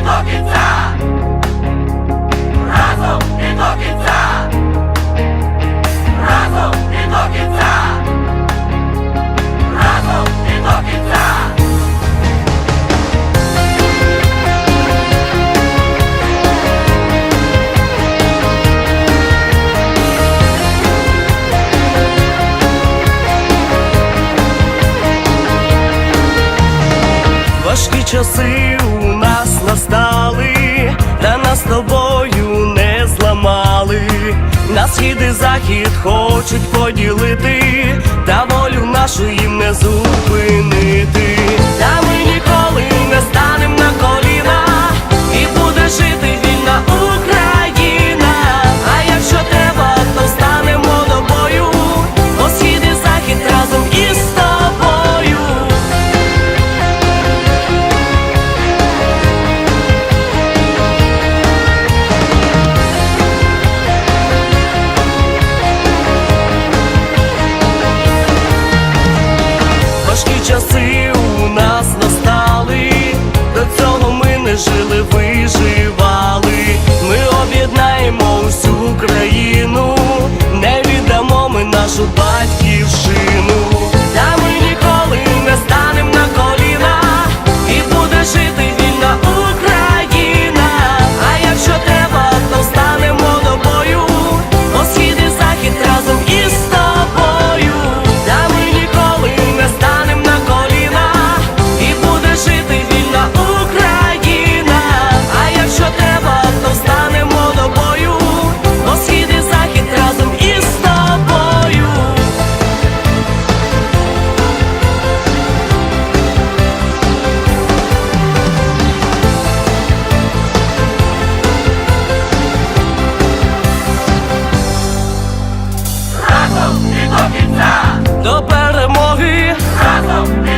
до кінця. Разом і до кінця. Разом і до кінця. Разом і до кінця. Важкі часи нас настали, та нас тобою не зламали. На схід і захід хочуть поділити, та волю нашу їм не зупинити. Та ми часи у нас настали, до цього ми не жили ви. до перемоги разом.